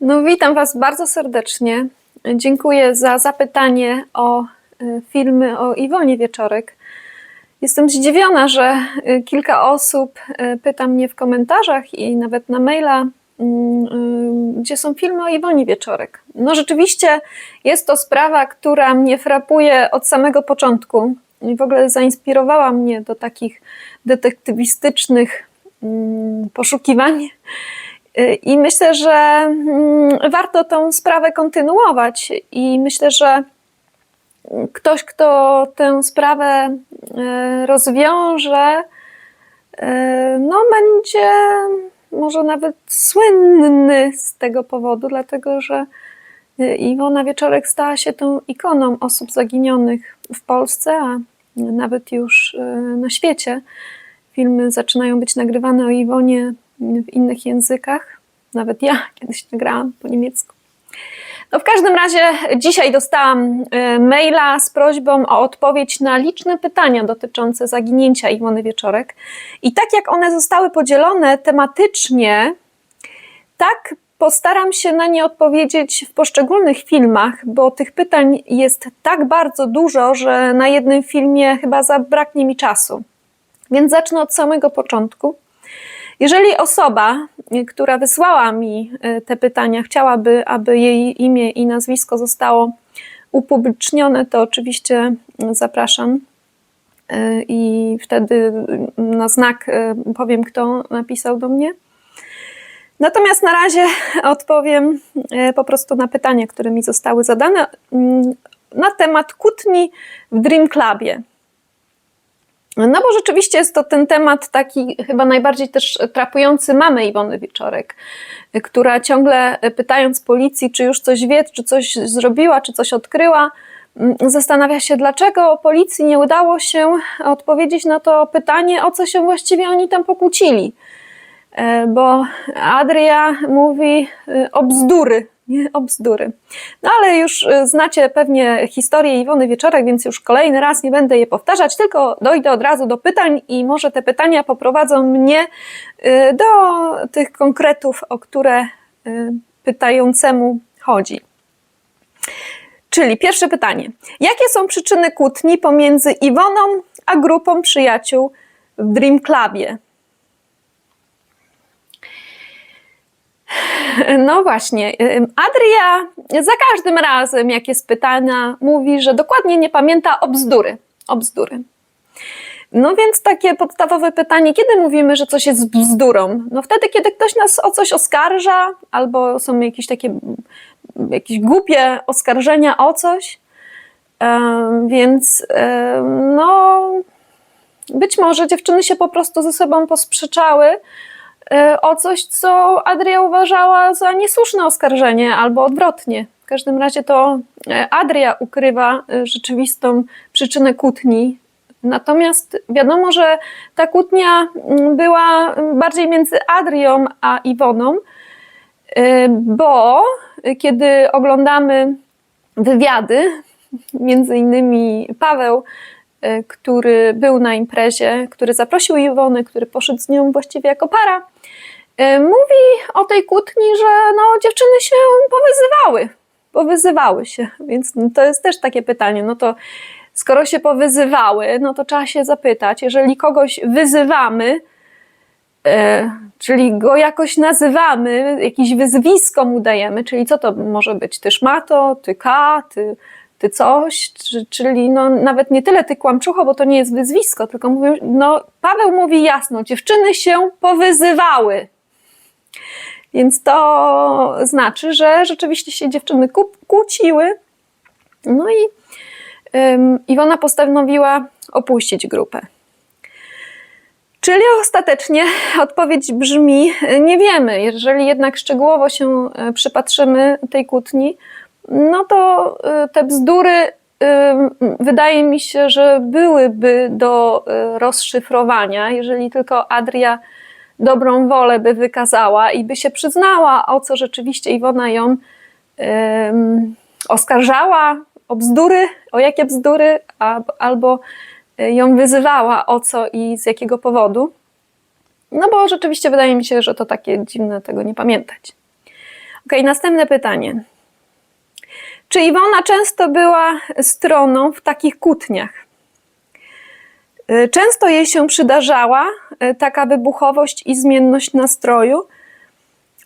No, witam Was bardzo serdecznie. Dziękuję za zapytanie o e, filmy o Iwonie Wieczorek. Jestem zdziwiona, że e, kilka osób e, pyta mnie w komentarzach i nawet na maila, mm, gdzie są filmy o Iwonie Wieczorek. No rzeczywiście jest to sprawa, która mnie frapuje od samego początku i w ogóle zainspirowała mnie do takich detektywistycznych mm, poszukiwań. I myślę, że mm, warto tą sprawę kontynuować, i myślę, że ktoś, kto tę sprawę e, rozwiąże, e, no będzie może nawet słynny z tego powodu, dlatego że Iwona Wieczorek stała się tą ikoną osób zaginionych w Polsce, a nawet już na świecie. Filmy zaczynają być nagrywane o Iwonie w innych językach. Nawet ja kiedyś nagrałam po niemiecku. No w każdym razie dzisiaj dostałam e, maila z prośbą o odpowiedź na liczne pytania dotyczące zaginięcia Iwony Wieczorek. I tak jak one zostały podzielone tematycznie, tak postaram się na nie odpowiedzieć w poszczególnych filmach, bo tych pytań jest tak bardzo dużo, że na jednym filmie chyba zabraknie mi czasu. Więc zacznę od samego początku. Jeżeli osoba, która wysłała mi e, te pytania, chciałaby, aby jej imię i nazwisko zostało upublicznione, to oczywiście zapraszam e, i wtedy na znak e, powiem, kto napisał do mnie. Natomiast na razie odpowiem po prostu na pytania, które mi zostały zadane mm, na temat kłótni w Dream Clubie. No bo rzeczywiście jest to ten temat taki chyba najbardziej też trapujący mamę Iwony Wieczorek, która ciągle pytając policji, czy już coś wie, czy coś zrobiła, czy coś odkryła, mm, zastanawia się, dlaczego policji nie udało się odpowiedzieć na to pytanie, o co się właściwie oni tam pokłócili. E, bo Adria mówi e, o bzdury, nie o bzdury. No ale już e, znacie pewnie historię Iwony Wieczorek, więc już kolejny raz nie będę je powtarzać, tylko dojdę od razu do pytań i może te pytania poprowadzą mnie do tych konkretów, o które pytającemu chodzi. Czyli pierwsze pytanie. Jakie są przyczyny kłótni pomiędzy Iwoną a grupą przyjaciół w Dream Clubie? No właśnie. Adria za każdym razem, jak jest pytana, mówi, że dokładnie nie pamięta o bzdury. O bzdury. No więc takie podstawowe pytanie, kiedy mówimy, że coś jest bzdurą? No wtedy, kiedy ktoś nas o coś oskarża, albo są jakieś takie jakieś głupie oskarżenia o coś. Więc no być może dziewczyny się po prostu ze sobą posprzeczały, o coś, co Adria uważała za niesłuszne oskarżenie, albo odwrotnie. W każdym razie to e, Adria ukrywa e, rzeczywistą przyczynę kłótni. Natomiast wiadomo, że ta kłótnia mm, była bardziej między Adrią a Iwoną, bo kiedy oglądamy wywiady, między innymi Paweł E, który był na imprezie, który zaprosił Iwonę, który poszedł z nią właściwie jako para, e, mówi o tej kłótni, że no, dziewczyny się powyzywały. Powyzywały się, więc to jest też takie pytanie. No to skoro się powyzywały, no to trzeba się zapytać, jeżeli kogoś wyzywamy, e, czyli go jakoś nazywamy, jakieś wyzwisko mu dajemy, czyli co to może być? Ty szmato, ty ka, ty ty coś, czyli no, nawet nie tyle ty kłamczucho, bo to nie jest wyzwisko, tylko mówią, no Paweł mówi jasno, dziewczyny się powyzywały. Więc to znaczy, że rzeczywiście się dziewczyny kłóciły. No i um, Iwona postanowiła opuścić grupę. Czyli ostatecznie odpowiedź brzmi: nie wiemy. Jeżeli jednak szczegółowo się e, przypatrzymy tej kłótni, no to y, te bzdury wydaje mi się, że byłyby do y, rozszyfrowania, jeżeli tylko Adria dobrą wolę by wykazała i by się przyznała, o co rzeczywiście Iwona ją um, oskarżała, o bzdury, o jakie bzdury, a, albo ją wyzywała, o co i z jakiego powodu. No bo rzeczywiście wydaje mi się, że to takie dziwne tego nie pamiętać. Okej, następne pytanie. Czy Iwona często była stroną w takich kłótniach? Y, Często jej się przydarzała y, taka wybuchowość i zmienność nastroju.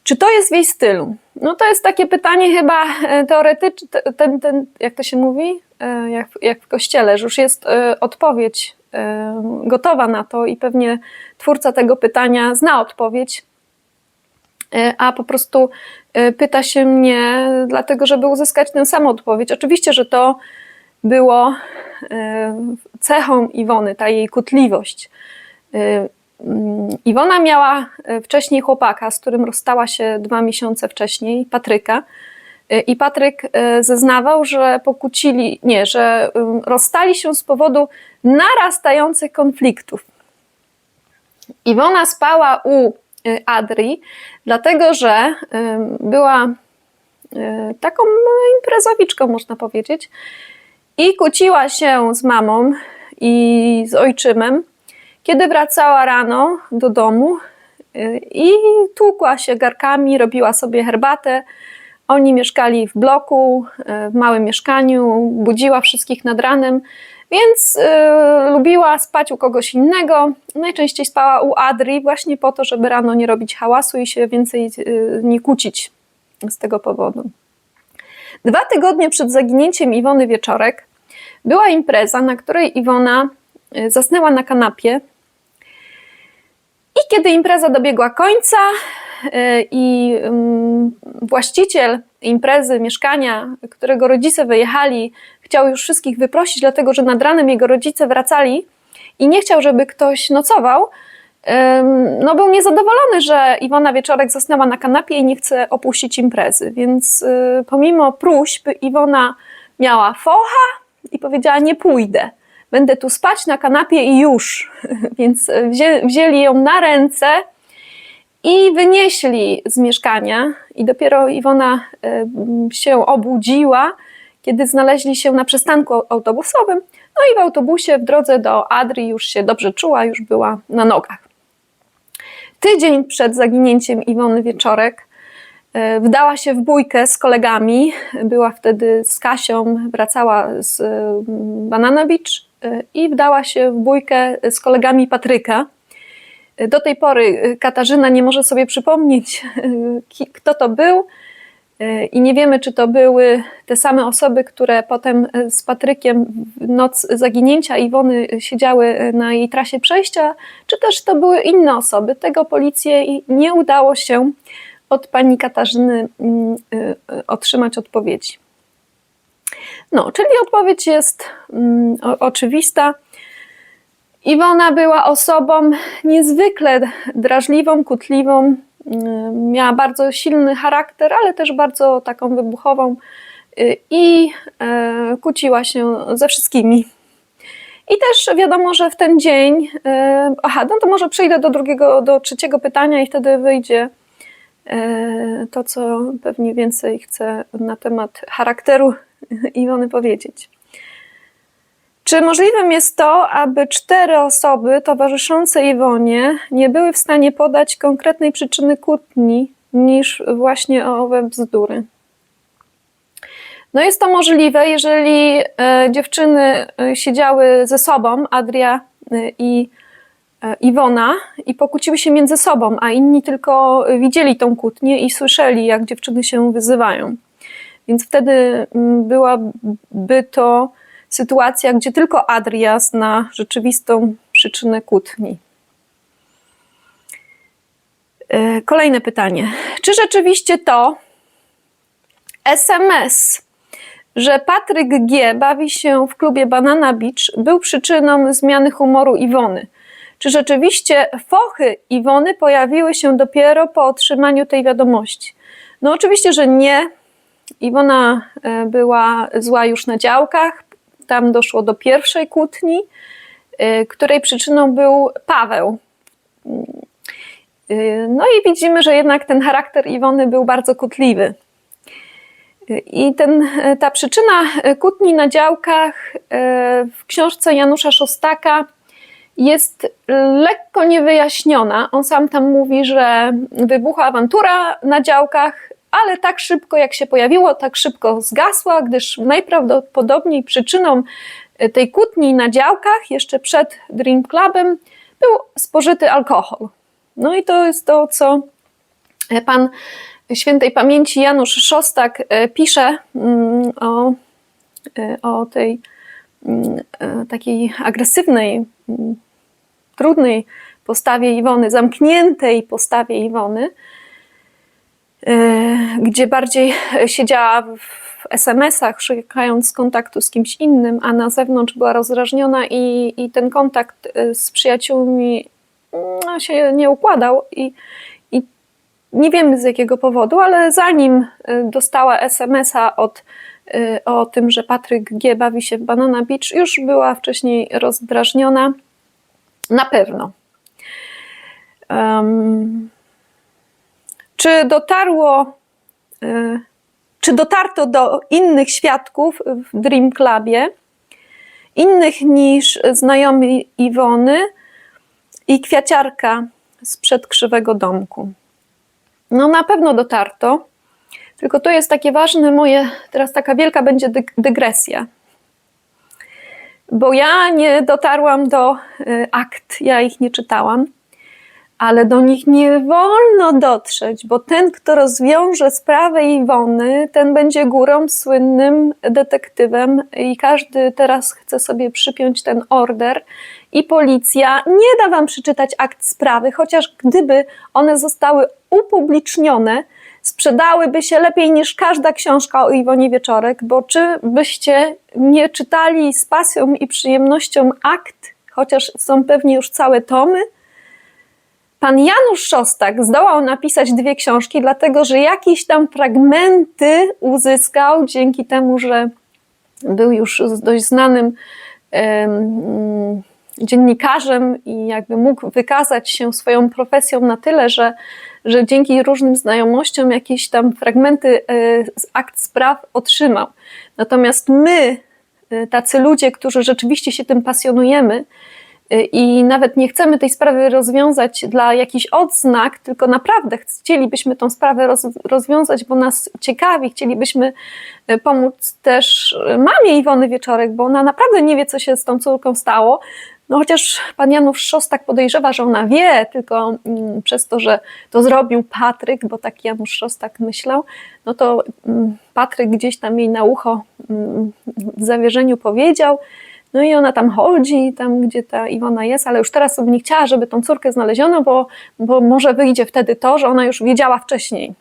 Czy to jest w jej stylu? No to jest takie pytanie chyba teoretyczne, ten, ten, jak to się mówi, E, jak, jak w kościele, że już jest e, odpowiedź e, gotowa na to i pewnie twórca tego pytania zna odpowiedź, a po prostu pyta się mnie dlatego, żeby uzyskać tę samą odpowiedź. Oczywiście, że to było cechą Iwony, ta jej kutliwość. Mm, Iwona miała wcześniej chłopaka, z którym rozstała się dwa miesiące wcześniej, Patryka. I Patryk zeznawał, że pokłócili, nie, że rozstali się z powodu narastających konfliktów. Iwona spała u Adri, dlatego że była taką imprezowiczką, można powiedzieć, i kłóciła się z mamą i z ojczymem, kiedy wracała rano do domu i tłukła się garkami, robiła sobie herbatę, oni mieszkali w bloku, e, w małym mieszkaniu, budziła wszystkich nad ranem, więc y, lubiła spać u kogoś innego. Najczęściej spała u Adri, właśnie po to, żeby rano nie robić hałasu i się więcej y, nie kłócić z tego powodu. Dwa tygodnie przed zaginięciem Iwony Wieczorek była impreza, na której Iwona zasnęła na kanapie. I kiedy impreza dobiegła końca, E, i właściciel imprezy, mieszkania, którego rodzice wyjechali, chciał już wszystkich wyprosić, dlatego że nad ranem jego rodzice wracali i nie chciał, żeby ktoś nocował. No, był niezadowolony, że Iwona Wieczorek zasnęła na kanapie i nie chce opuścić imprezy. Więc y, pomimo próśb, Iwona miała focha i powiedziała: Nie pójdę. Będę tu spać na kanapie i już. Więc wzięli ją na ręce i wynieśli z mieszkania. I dopiero Iwona się obudziła, kiedy znaleźli się na przystanku autobusowym. No i w autobusie w drodze do Adri już się dobrze czuła, już była na nogach. Tydzień przed zaginięciem Iwony Wieczorek e, wdała się w bójkę z kolegami. Była wtedy z Kasią, wracała z e, Banana Beach i wdała się w bójkę z kolegami Patryka. Do tej pory Katarzyna nie może sobie przypomnieć, kto to był, i nie wiemy, czy to były te same osoby, które potem z Patrykiem w noc zaginięcia Iwony siedziały na jej trasie przejścia, czy też to były inne osoby. Tego policji nie udało się od pani Katarzyny mm, otrzymać odpowiedzi. No, czyli odpowiedź jest mm, oczywista. Iwona była osobą niezwykle drażliwą, kutliwą. Mm, miała bardzo silny charakter, ale też bardzo taką wybuchową y, i e, kłóciła się ze wszystkimi. I też wiadomo, że w ten dzień, e, aha, no to może przejdę do drugiego, do trzeciego pytania i wtedy wyjdzie to, co pewnie więcej chcę na temat charakteru Iwony powiedzieć. Czy możliwym jest to, aby cztery osoby towarzyszące Iwonie nie były w stanie podać konkretnej przyczyny kłótni niż właśnie owe bzdury? No jest to możliwe, jeżeli e, dziewczyny e, siedziały ze sobą, Adria e, i Iwona, i pokłóciły się między sobą, a inni tylko widzieli tą kłótnię i słyszeli, jak dziewczyny się wyzywają. Więc wtedy m, byłaby to sytuacja, gdzie tylko Adria zna rzeczywistą przyczynę kłótni. E, kolejne pytanie. Czy rzeczywiście to SMS, że Patryk G. bawi się w klubie Banana Beach, był przyczyną zmiany humoru Iwony? Czy rzeczywiście fochy Iwony pojawiły się dopiero po otrzymaniu tej wiadomości? No, oczywiście, że nie. Iwona e, była zła już na działkach, tam doszło do pierwszej kłótni, y, której przyczyną był Paweł. Y, no i widzimy, że jednak ten charakter Iwony był bardzo kłótliwy. Y, I ten, ta przyczyna kłótni na działkach w książce Janusza Szostaka jest lekko niewyjaśniona. On sam tam mówi, że wybuchła awantura na działkach ale tak szybko jak się pojawiło, tak szybko zgasła, gdyż najprawdopodobniej przyczyną e, tej kłótni na działkach jeszcze przed Dream Clubem był spożyty alkohol. No i to jest to, co e, pan świętej pamięci Janusz Szostak e, pisze mm, o, o tej mm, takiej agresywnej, mm, trudnej postawie Iwony, zamkniętej postawie Iwony, gdzie bardziej siedziała w SMS-ach, szukając kontaktu z kimś innym, a na zewnątrz była rozdrażniona i, i ten kontakt z przyjaciółmi no, się nie układał i, i nie wiemy z jakiego powodu, ale zanim dostała SMS-a od o tym, że Patryk G. bawi się w Banana Beach, już była wcześniej rozdrażniona. Na pewno. Um, czy dotarło, y, czy dotarto do innych świadków w Dream Clubie, innych niż znajomi Iwony i kwiaciarka sprzed krzywego domku? No na pewno dotarto, tylko to jest takie ważne moje, teraz taka wielka będzie dygresja. Bo ja nie dotarłam do y, akt, ja ich nie czytałam ale do nich nie wolno dotrzeć, bo ten, kto rozwiąże sprawę Iwony, ten będzie górą słynnym detektywem i każdy teraz chce sobie przypiąć ten order i policja nie da wam przeczytać akt sprawy, chociaż gdyby one zostały upublicznione, sprzedałyby się lepiej niż każda książka o Iwonie Wieczorek, bo czy byście nie czytali z pasją i przyjemnością akt, chociaż są pewnie już całe tomy, Pan Janusz Szostak zdołał napisać dwie książki, dlatego że jakieś tam fragmenty uzyskał dzięki temu, że był już dość znanym um, dziennikarzem i jakby mógł wykazać się swoją profesją na tyle, że, że dzięki różnym znajomościom jakieś tam fragmenty e, z akt spraw otrzymał. Natomiast my, e, tacy ludzie, którzy rzeczywiście się tym pasjonujemy, i nawet nie chcemy tej sprawy rozwiązać dla jakichś odznak, tylko naprawdę chcielibyśmy tą sprawę roz, rozwiązać, bo nas ciekawi, chcielibyśmy e, pomóc też mamie Iwony Wieczorek, bo ona naprawdę nie wie, co się z tą córką stało. No chociaż pan Janusz Szostak podejrzewa, że ona wie, tylko mm, przez to, że to zrobił Patryk, bo tak Janusz Szostak myślał, no to mm, Patryk gdzieś tam jej na ucho mm, w zawierzeniu powiedział, no i ona tam chodzi, tam gdzie ta Iwona jest, ale już teraz sobie nie chciała, żeby tą córkę znaleziono, bo, bo może wyjdzie wtedy to, że ona już wiedziała wcześniej.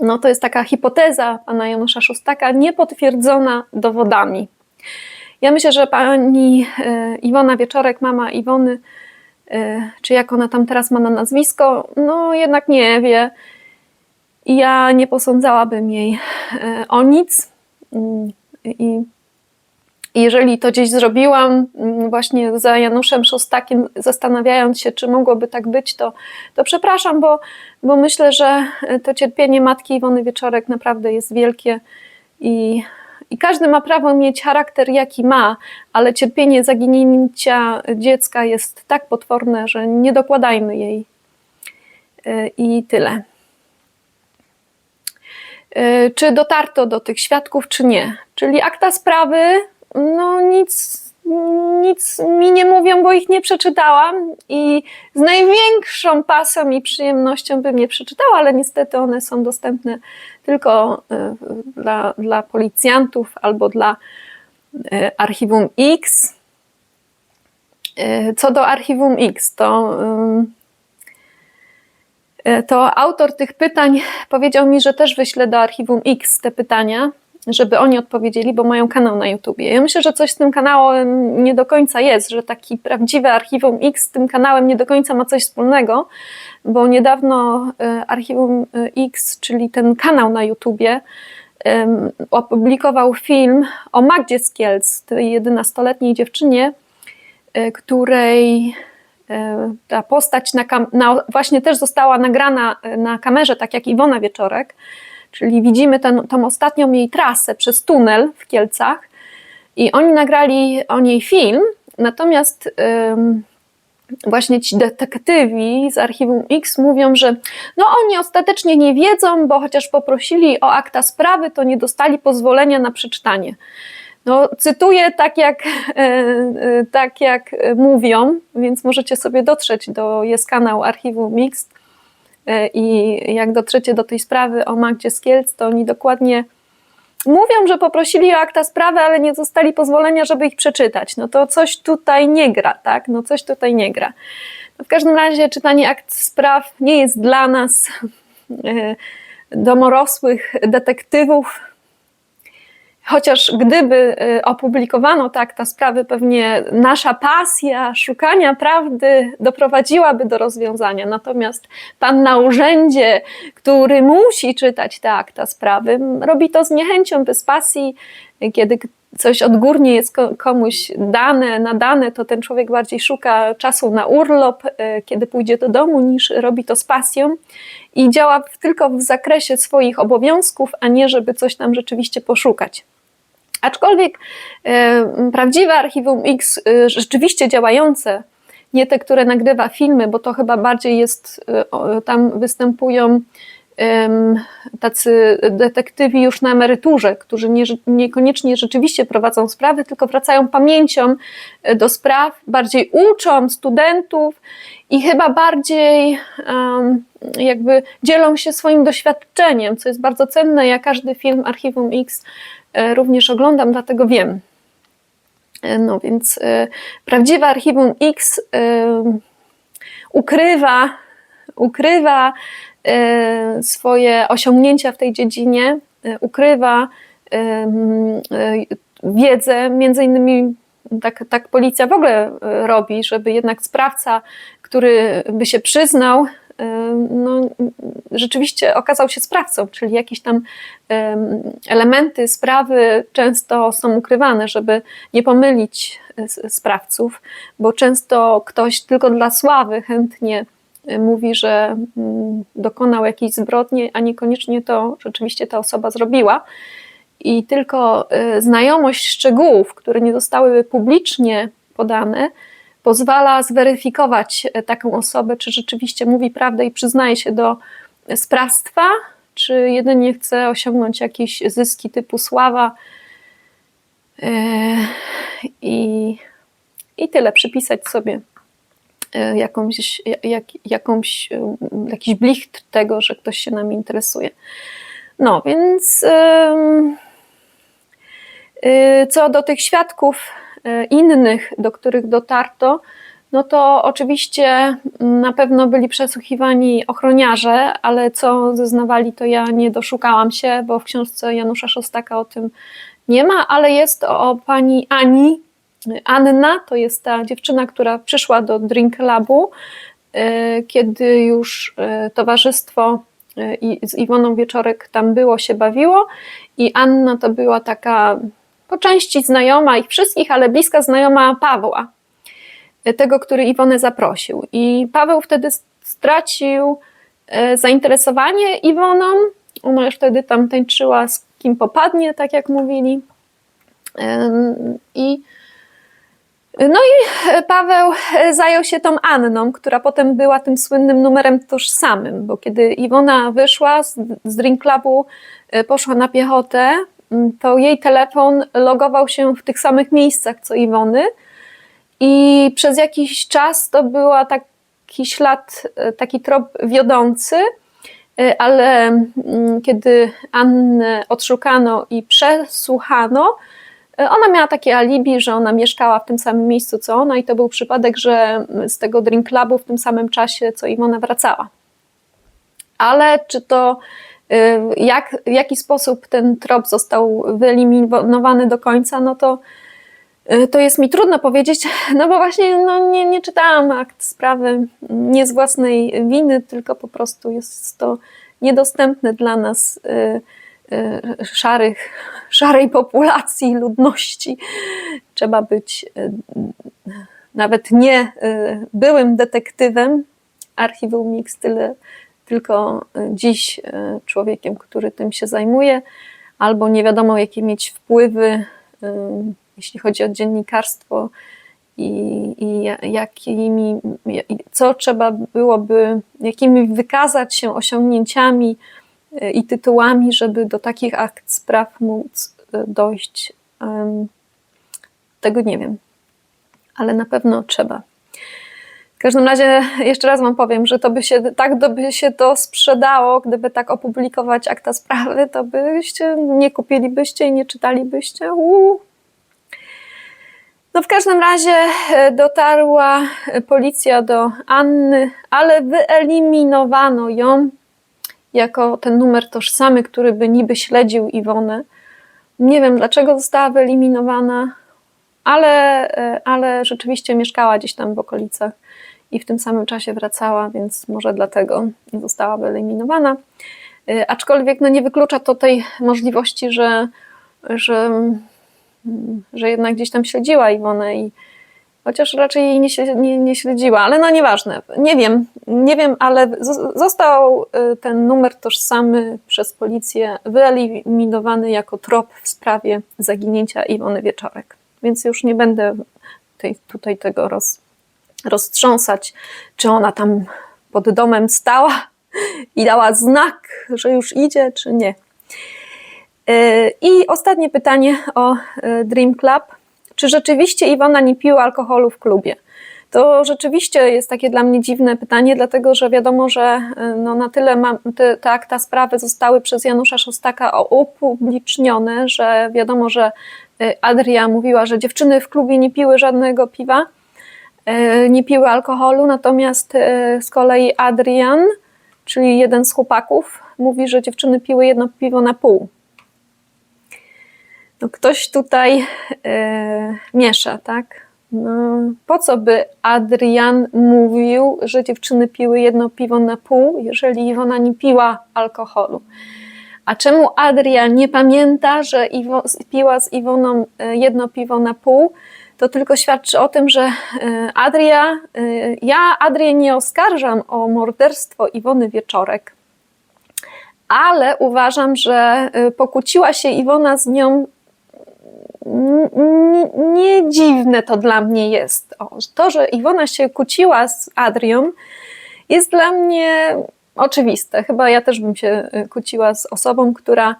No to jest taka hipoteza pana Janusza Szostaka, niepotwierdzona dowodami. Ja myślę, że pani e, Iwona Wieczorek, mama Iwony, e, czy jak ona tam teraz ma na nazwisko, no jednak nie wie. Ja nie posądzałabym jej e, o nic. Mm, I i jeżeli to gdzieś zrobiłam, mm, właśnie za Januszem Szostakiem, zastanawiając się, czy mogłoby tak być, to, to przepraszam, bo, bo myślę, że to cierpienie matki Iwony Wieczorek naprawdę jest wielkie i, i każdy ma prawo mieć charakter, jaki ma, ale cierpienie zaginięcia dziecka jest tak potworne, że nie dokładajmy jej. Y, I tyle. Y, czy dotarto do tych świadków, czy nie? Czyli akta sprawy no nic, nic mi nie mówią, bo ich nie przeczytałam i z największą pasją i przyjemnością bym je przeczytała, ale niestety one są dostępne tylko e, dla, dla policjantów albo dla e, Archiwum X. E, co do Archiwum X, to, to autor tych pytań powiedział mi, że też wyślę do Archiwum X te pytania, żeby oni odpowiedzieli, bo mają kanał na YouTubie. Ja myślę, że coś z tym kanałem nie do końca jest, że taki prawdziwy Archiwum X z tym kanałem nie do końca ma coś wspólnego, bo niedawno e, Archiwum e, X, czyli ten kanał na YouTubie, opublikował film o Magdzie Skielc, tej 11-letniej dziewczynie, e, której ta postać na, na, właśnie też została nagrana na kamerze, tak jak Iwona Wieczorek, Czyli widzimy ten, tą ostatnią jej trasę przez tunel w Kielcach i oni nagrali o niej film, natomiast ym, właśnie ci detektywi z archiwum X mówią, że no oni ostatecznie nie wiedzą, bo chociaż poprosili o akta sprawy, to nie dostali pozwolenia na przeczytanie. No, cytuję tak jak, e, e, tak jak mówią, więc możecie sobie dotrzeć do jest kanał archiwum Mix i jak dotrzecie do tej sprawy o Magdzie Skielc, to oni dokładnie mówią, że poprosili o akta sprawy, ale nie dostali pozwolenia, żeby ich przeczytać. No to coś tutaj nie gra, tak? No coś tutaj nie gra. No w każdym razie czytanie akt spraw nie jest dla nas domorosłych detektywów, Chociaż gdyby y, opublikowano tak ta sprawy, pewnie nasza pasja szukania prawdy doprowadziłaby do rozwiązania. Natomiast pan na urzędzie, który musi czytać te akta sprawy, robi to z niechęcią, bez pasji. Kiedy coś odgórnie jest komuś dane, nadane, to ten człowiek bardziej szuka czasu na urlop, y, kiedy pójdzie do domu, niż robi to z pasją i działa tylko w zakresie swoich obowiązków, a nie żeby coś tam rzeczywiście poszukać. Aczkolwiek e, prawdziwe archiwum X, e, rzeczywiście działające, nie te, które nagrywa filmy, bo to chyba bardziej jest, e, tam występują tacy detektywi już na emeryturze, którzy nie, niekoniecznie rzeczywiście prowadzą sprawy, tylko wracają pamięcią do spraw, bardziej uczą studentów i chyba bardziej jakby dzielą się swoim doświadczeniem, co jest bardzo cenne. Ja każdy film Archiwum X E, również oglądam, dlatego wiem. E, no więc e, prawdziwe archiwum X ukrywa, ukrywa swoje osiągnięcia w tej dziedzinie, ukrywa wiedzę, między innymi tak, tak policja w ogóle robi, żeby jednak sprawca, który by się przyznał, no, rzeczywiście okazał się sprawcą, czyli jakieś tam elementy sprawy często są ukrywane, żeby nie pomylić e, sprawców, bo często ktoś tylko dla sławy chętnie e, mówi, że mm, dokonał jakiejś zbrodni, a niekoniecznie to rzeczywiście ta osoba zrobiła. I tylko e, znajomość szczegółów, które nie zostały publicznie podane, pozwala zweryfikować e, taką osobę, czy rzeczywiście mówi prawdę i przyznaje się do sprawstwa, czy jedynie chce osiągnąć jakieś zyski typu sława e, i, i tyle, przypisać sobie e, jakąś, jak, jakąś, jakiś blicht tego, że ktoś się nami interesuje. No, więc co do tych świadków, innych, do których dotarto, no to oczywiście na pewno byli przesłuchiwani ochroniarze, ale co zeznawali, to ja nie doszukałam się, bo w książce Janusza Szostaka o tym nie ma, ale jest o pani Ani. Anna to jest ta dziewczyna, która przyszła do Drink Labu, e, kiedy już e, towarzystwo z Iwoną Wieczorek tam było, się bawiło i Anna to była taka po części znajoma ich wszystkich, ale bliska znajoma Pawła, tego, który Iwonę zaprosił. I Paweł wtedy stracił e, zainteresowanie Iwoną. Ona już wtedy tam tańczyła z kim popadnie, tak jak mówili. I no i Paweł zajął się tą Anną, która potem była tym słynnym numerem tożsamym, bo kiedy Iwona wyszła z, z Drink Clubu, e, poszła na piechotę, to jej telefon logował się w tych samych miejscach co Iwony i przez jakiś czas to była taki ślad, e, taki trop wiodący, e, ale mm, kiedy Annę odszukano i przesłuchano, e, ona miała takie alibi, że ona mieszkała w tym samym miejscu co ona i to był przypadek, że z tego drink clubu w tym samym czasie co Iwona wracała. Ale czy to jak, w jaki sposób ten trop został wyeliminowany do końca, no to, y, to jest mi trudno powiedzieć, no bo właśnie no, nie, nie czytałam akt sprawy nie z własnej winy, tylko po prostu jest to niedostępne dla nas y, y, szarych, szarej populacji, ludności. Trzeba być nawet nie byłym detektywem, archiwum Mix tyle tylko e, dziś e, człowiekiem, który tym się zajmuje, albo nie wiadomo, jakie mieć wpływy, e, jeśli chodzi o dziennikarstwo i, i ja- jakimi, co trzeba byłoby, jakimi wykazać się osiągnięciami i tytułami, żeby do takich akt spraw móc dojść. Tego nie wiem, ale na pewno trzeba. W każdym razie jeszcze raz Wam powiem, że to by się tak to by się to sprzedało, gdyby tak opublikować akta sprawy, to byście nie kupilibyście i nie czytalibyście. Uuu. No w każdym razie e, dotarła e, policja do Anny, ale wyeliminowano ją jako ten numer tożsamy, który by niby śledził Iwonę. Nie wiem dlaczego została wyeliminowana, ale, e, ale rzeczywiście mieszkała gdzieś tam w okolicach i w tym samym czasie wracała, więc może dlatego została wyeliminowana. Y, Aczkolwiek no, nie wyklucza to tej możliwości, że, że, że jednak gdzieś tam śledziła Iwonę i chociaż raczej jej nie, nie, nie śledziła, ale no nieważne. Nie wiem, nie wiem, ale zo- został y, ten numer tożsamy przez policję wyeliminowany jako trop w sprawie zaginięcia Iwony Wieczorek. Więc już nie będę tej, tutaj tego roz, roztrząsać, czy ona tam pod domem stała i dała znak, że już idzie, czy nie. Yy, I ostatnie pytanie o yy, Dream Club. Czy rzeczywiście Iwona nie piła alkoholu w klubie? To rzeczywiście jest takie dla mnie dziwne pytanie, dlatego że wiadomo, że yy, no na tyle ma, te, te akta sprawy zostały przez Janusza Szostaka o- upublicznione, że wiadomo, że Adria mówiła, że dziewczyny w klubie nie piły żadnego piwa, e, nie piły alkoholu, natomiast e, z kolei Adrian, czyli jeden z chłopaków, mówi, że dziewczyny piły jedno piwo na pół. No ktoś tutaj miesza, tak? No, po co by Adrian mówił, że dziewczyny piły jedno piwo na pół, jeżeli Iwona nie piła alkoholu? A czemu Adrian nie pamięta, że Iwo, piła z Iwoną e, jedno piwo na pół? To tylko świadczy o tym, że e, Adria, e, ja Adrię nie oskarżam o morderstwo Iwony Wieczorek, ale uważam, że pokłóciła się Iwona z nią. N- n- Nie dziwne to dla mnie jest. O, to, że Iwona się kłóciła z Adrią, jest dla mnie oczywiste. Chyba ja też bym się y, kłóciła z osobą, która,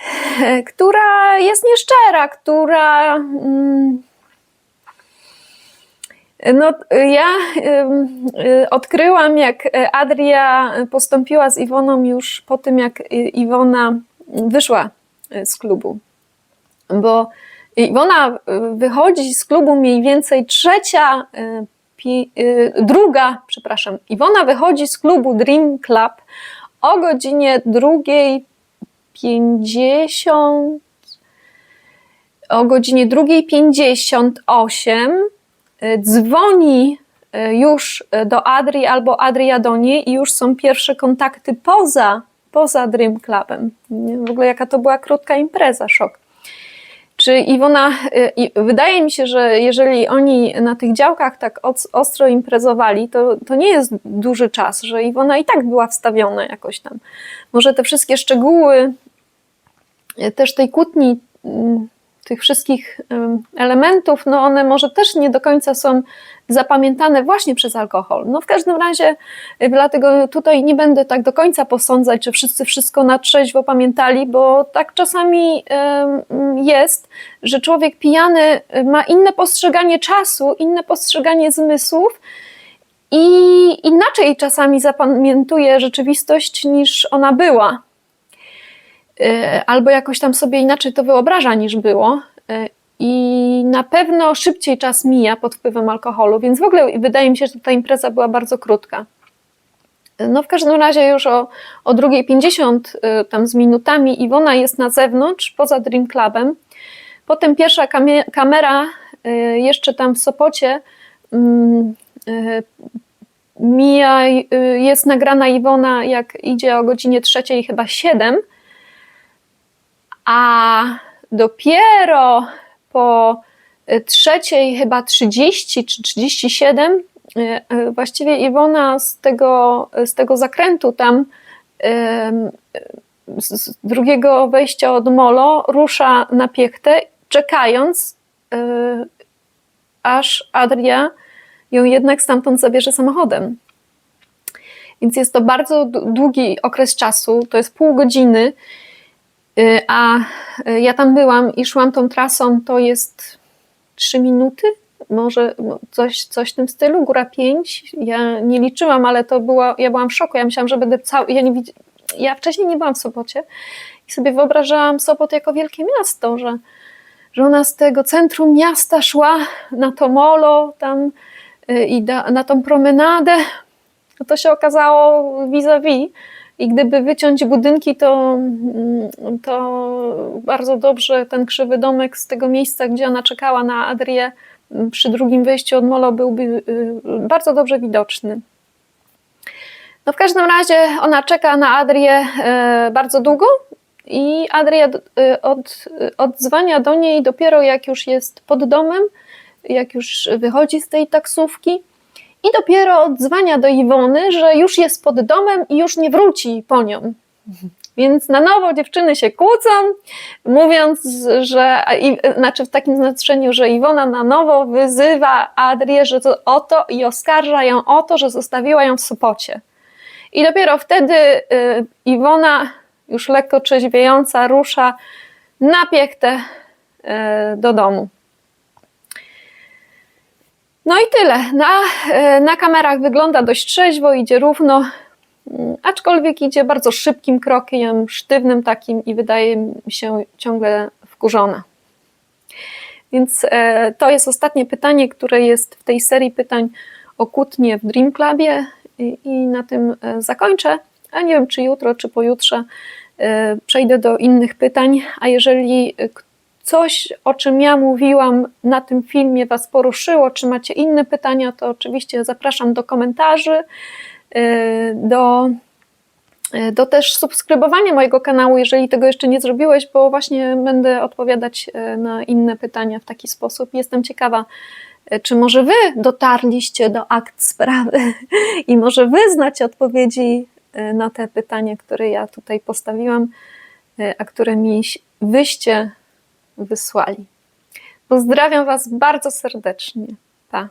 która jest nieszczera, która. mm, No, ja y, odkryłam, jak Adria postąpiła z Iwoną już po tym, jak y, Iwona wyszła y, z klubu. Bo Iwona y, wychodzi z klubu mniej więcej trzecia, y, pi, y, druga, przepraszam, Iwona wychodzi z klubu Dream Club o godzinie drugiej 50, o godzinie 2.58 y, dzwoni y, już do Adri albo Adria do niej i już są pierwsze kontakty poza, poza Dream Clubem. W ogóle jaka to była krótka impreza, szok. Czy Iwona, y, wydaje mi się, że jeżeli oni na tych działkach tak ostro imprezowali, to, to nie jest duży czas, że Iwona i tak była wstawiona jakoś tam. Może te wszystkie szczegóły y, też tej kłótni, mm, tych wszystkich elementów, no one może też nie do końca są zapamiętane właśnie przez alkohol. No w każdym razie, y, dlatego tutaj nie będę tak do końca posądzać, że wszyscy wszystko na trzeźwo pamiętali, bo tak czasami jest, że człowiek pijany y, ma inne postrzeganie czasu, inne postrzeganie zmysłów i inaczej czasami zapamiętuje rzeczywistość niż ona była. Y, Albo jakoś tam sobie inaczej to wyobraża niż było. Y, I na pewno szybciej czas mija pod wpływem alkoholu, więc w ogóle wydaje mi się, że ta impreza była bardzo krótka. No w każdym razie już o, o 2.50 y, tam z minutami Iwona jest na zewnątrz, poza Dream Clubem. Potem pierwsza kamera jeszcze tam w Sopocie mm, mija, jest nagrana Iwona jak idzie o godzinie trzeciej chyba 7, a dopiero po y, trzeciej chyba 30 czy 37 y, y, właściwie Iwona z tego, z tego zakrętu tam z drugiego wejścia od Molo rusza na piechtę, czekając, aż Adria ją jednak stamtąd zabierze samochodem. Więc jest to bardzo długi okres czasu, to jest pół godziny, a y, ja tam byłam i szłam tą trasą, to jest 3 minuty, może no, coś, coś w tym stylu, góra 5. Ja nie liczyłam, ale to było, ja byłam w szoku. Ja myślałam, że będę cały, ja, nie, ja wcześniej nie byłam w Sopocie i sobie wyobrażałam Sopot jako wielkie miasto, że, że ona z tego centrum miasta szła na to molo tam y, i da, na tą promenadę. No to się okazało vis-a-vis. I gdyby wyciąć budynki, to, mm, to bardzo dobrze ten krzywy domek z tego miejsca, gdzie ona czekała na Adrię mm, przy drugim wejściu od molo byłby y, bardzo dobrze widoczny. No w każdym razie ona czeka na Adrię e, bardzo długo i Adria e, od, odzwania do niej dopiero jak już jest pod domem, jak już wychodzi z tej taksówki i dopiero odzwania do Iwony, że już jest pod domem i już nie wróci po nią. Więc na nowo dziewczyny się kłócą, mówiąc, że, i, znaczy w takim znaczeniu, że Iwona na nowo wyzywa Adrię że to, o to i oskarża ją o to, że zostawiła ją w Sopocie. I dopiero wtedy y, Iwona, już lekko trzeźwiejąca, rusza na piechtę y, do domu. No i tyle. Na, y, na kamerach wygląda dość trzeźwo, idzie równo, mm, aczkolwiek idzie bardzo szybkim krokiem, sztywnym takim i wydaje mi się ciągle wkurzona. Więc e, to jest ostatnie pytanie, które jest w tej serii pytań o kłótnie w Dream Clubie i, i na tym e, zakończę. A nie wiem, czy jutro, czy pojutrze e, przejdę do innych pytań. A jeżeli e, k- coś, o czym ja mówiłam na tym filmie, Was poruszyło, czy macie inne pytania, to oczywiście zapraszam do komentarzy, e, do do też subskrybowania mojego kanału, jeżeli tego jeszcze nie zrobiłeś, bo właśnie będę odpowiadać e, na inne pytania w taki sposób. Jestem ciekawa, czy może Wy dotarliście do akt sprawy i może Wy znacie odpowiedzi na te pytania, które ja tutaj postawiłam, a które mi Wyście wysłali. Pozdrawiam Was bardzo serdecznie. Pa.